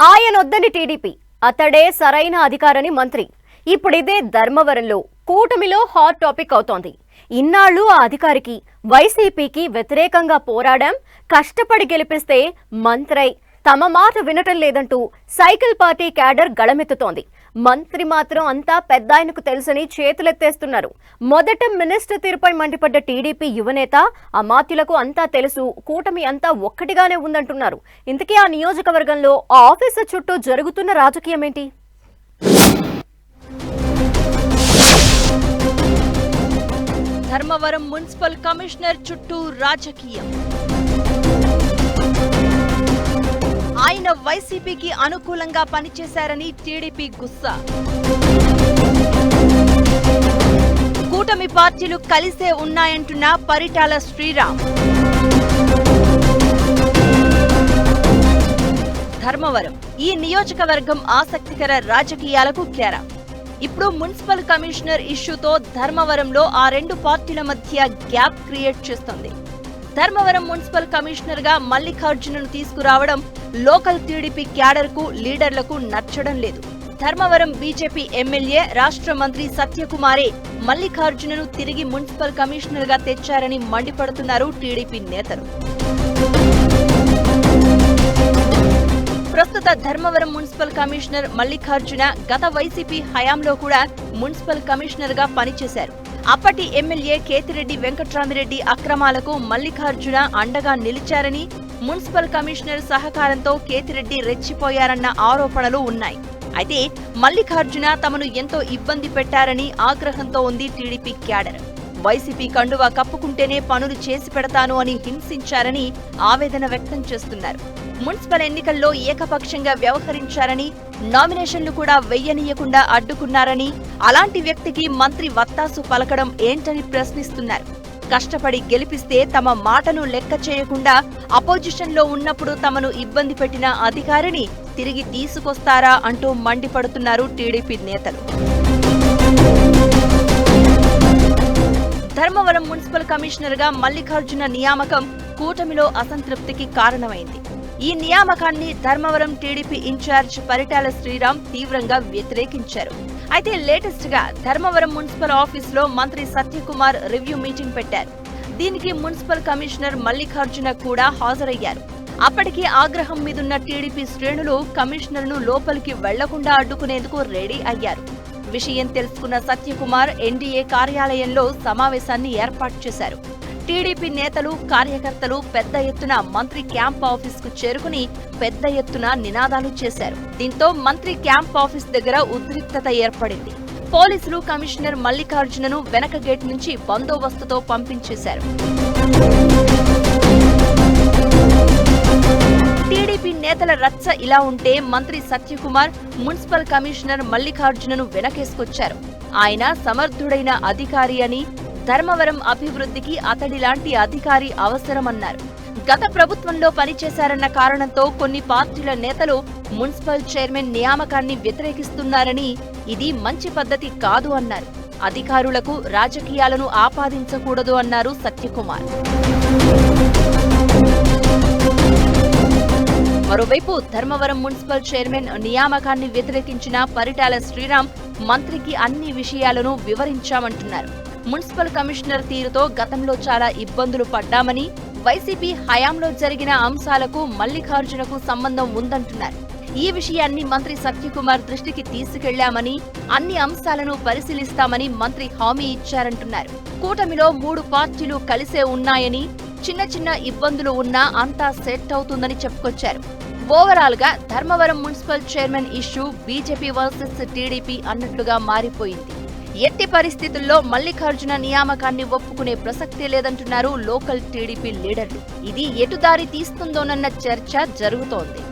ఆయనొద్దని TDP. అతడే సరైన అధికారని మంత్రి. ఇప్పుడిదే ధర్మవరంలో కూటమిలో హాట్ టాపిక్ అవుతోంది. ఇన్నాళ్ళు ఆ అధికారికి వైసీపీకి వ్యతిరేకంగా పోరాడాం కష్టపడి గెలిపిస్తే మంత్రై తమ మాట వినటం లేదంటూ సైకిల్ పార్టీ క్యాడర్ గళమెత్తుతోంది. మంత్రి మాత్రం అంతా పెద్ద ఆయనకు తెలుసని చేతులెత్తేస్తున్నారు. మొదట మినిస్టర్ తీరుపై మండిపడ్డ టీడీపీ యువనేత అమాత్యులకు అంతా తెలుసు కూటమి అంతా ఒక్కటిగానే ఉందంటున్నారు. ఇంతకీ ఆ నియోజకవర్గంలో ఆ ఆఫీసర్ చుట్టూ జరుగుతున్న రాజకీయం ఏంటి ధర్మవరం మున్సిపల్ కమిషనర్ చుట్టూ రాజకీయం. వైసీపీకి అనుకూలంగా పనిచేశారని టీడీపీ గుస్సా. కూటమి పార్టీలు కలిసే ఉన్నాయంటున్న పరిటాల శ్రీరామ్. ధర్మవరం ఈ నియోజకవర్గం ఆసక్తికర రాజకీయాలకు కేరా. ఇప్పుడు మున్సిపల్ కమిషనర్ ఇష్యూతో ధర్మవరంలో ఆ రెండు పార్టీల మధ్య గ్యాప్ క్రియేట్ చేస్తోంది. ధర్మవరం మున్సిపల్ కమిషనర్గా మల్లికార్జునను తీసుకురావడం లోకల్ టీడీపీ క్యాడర్కు లీడర్లకు నచ్చడం లేదు. ధర్మవరం బీజేపీ ఎమ్మెల్యే రాష్ట్ర మంత్రి సత్యకుమారే మల్లికార్జునను తిరిగి మున్సిపల్ కమిషనర్గా తెచ్చారని మండిపడుతున్నారు టీడీపీ నేతలు. ప్రస్తుత ధర్మవరం మున్సిపల్ కమిషనర్ మల్లికార్జున గత వైసీపీ హయాంలో కూడా మున్సిపల్ కమిషనర్గా పనిచేశారు. అప్పటి ఎమ్మెల్యే కేతిరెడ్డి వెంకట్రామిరెడ్డి అక్రమాలకు మల్లికార్జున అండగా నిలిచారని మున్సిపల్ కమిషనర్ సహకారంతో కేతిరెడ్డి రెచ్చిపోయారన్న ఆరోపణలు ఉన్నాయి. అయితే మల్లికార్జున తమను ఎంతో ఇబ్బంది పెట్టారని ఆగ్రహంతో ఉంది టీడీపీ క్యాడర్. వైసీపీ కండువా కప్పుకుంటేనే పనులు చేసి పెడతాను అని హింసించారని ఆవేదన వ్యక్తం చేస్తున్నారు. మున్సిపల్ ఎన్నికల్లో ఏకపక్షంగా వ్యవహరించారని నామినేషన్లు కూడా వెయ్యనీయకుండా అడ్డుకున్నారని అలాంటి వ్యక్తికి మంత్రి వత్తాసు పలకడం ఏంటని ప్రశ్నిస్తున్నారు. కష్టపడి గెలిపిస్తే తమ మాటను లెక్క చేయకుండా అపోజిషన్లో ఉన్నప్పుడు తమను ఇబ్బంది పెట్టిన అధికారిని తిరిగి తీసుకొస్తారా అంటూ మండిపడుతున్నారు టీడీపీ నేతలు. ధర్మవరం మున్సిపల్ కమిషనర్గా మల్లికార్జున నియామకం కూటమిలో అసంతృప్తికి కారణమైంది. ఈ నియామకాన్ని ధర్మవరం టీడీపీ ఇన్ఛార్జ్ పరిటాల శ్రీరామ్ తీవ్రంగా వ్యతిరేకించారు. అయితే లేటెస్ట్గా ధర్మవరం మున్సిపల్ ఆఫీస్లో మంత్రి సత్యకుమార్ రివ్యూ మీటింగ్ పెట్టారు. దీనికి మున్సిపల్ కమిషనర్ మల్లికార్జున కూడా హాజరయ్యారు. అప్పటికి ఆగ్రహం మీదున్న టీడీపీ శ్రేణులు కమిషనర్ను లోపలికి వెళ్ళకుండా అడ్డుకునేందుకు రెడీ అయ్యారు. విషయం తెలుసుకున్న సత్యకుమార్ ఎన్డీఏ కార్యాలయంలో సమావేశాన్ని ఏర్పాటు చేశారు. టీడీపీ నేతలు కార్యకర్తలు పెద్ద ఎత్తున మంత్రి క్యాంప్ ఆఫీస్కు చేరుకుని పెద్ద ఎత్తున నినాదాలు చేశారు. దీంతో మంత్రి క్యాంప్ ఆఫీస్ దగ్గర ఉద్రిక్తత ఏర్పడింది. పోలీసులు కమిషనర్ మల్లికార్జునను వెనక గేట్ నుంచి బందోబస్తుతో పంపించేశారు. టీడీపీ నేతల రచ్చ ఇలా ఉంటే మంత్రి సత్యకుమార్ మున్సిపల్ కమిషనర్ మల్లికార్జునను వెనకేసుకొచ్చారు. ఆయన సమర్థుడైన అధికారి అని ధర్మవరం అభివృద్ధికి అతడిలాంటి అధికారి అవసరమన్నారు. గత ప్రభుత్వంలో పనిచేశారన్న కారణంతో కొన్ని పార్టీల నేతలు మున్సిపల్ చైర్మన్ నియామకాన్ని వ్యతిరేకిస్తున్నారని ఇది మంచి పద్ధతి కాదు అన్నారు. అధికారులకు రాజకీయాలను ఆపాదించకూడదు అన్నారు సత్యకుమార్. మరోవైపు ధర్మవరం మున్సిపల్ చైర్మన్ నియామకాన్ని వ్యతిరేకించిన పరిటాల శ్రీరామ్ మంత్రికి అన్ని విషయాలను వివరించామంటున్నారు. మున్సిపల్ కమిషనర్ తీరుతో గతంలో చాలా ఇబ్బందులు పడ్డామని వైసీపీ హయాంలో జరిగిన అంశాలకు మల్లికార్జునకు సంబంధం ఉందంటున్నారు. ఈ విషయాన్ని మంత్రి సత్యకుమార్ దృష్టికి తీసుకెళ్ళామని అన్ని అంశాలను పరిశీలిస్తామని మంత్రి హామీ ఇచ్చారంటున్నారు. కూటమిలో మూడు పార్టీలు కలిసే ఉన్నాయని చిన్న చిన్న ఇబ్బందులు ఉన్నా అంతా సెట్ అవుతుందని చెప్పుకొచ్చారు. ఓవరాల్గా Dharmavaram municipal chairman issue BJP versus TDP అన్నట్లుగా మారిపోయింది. ఎట్టి పరిస్థితుల్లో మల్లికార్జున నియామకాన్ని ఒప్పుకునే ప్రసక్తే లేదంటున్నారు లోకల్ టీడీపీ లీడర్లు. ఇది ఎటుదారి తీస్తుందోనన్న చర్చ జరుగుతోంది.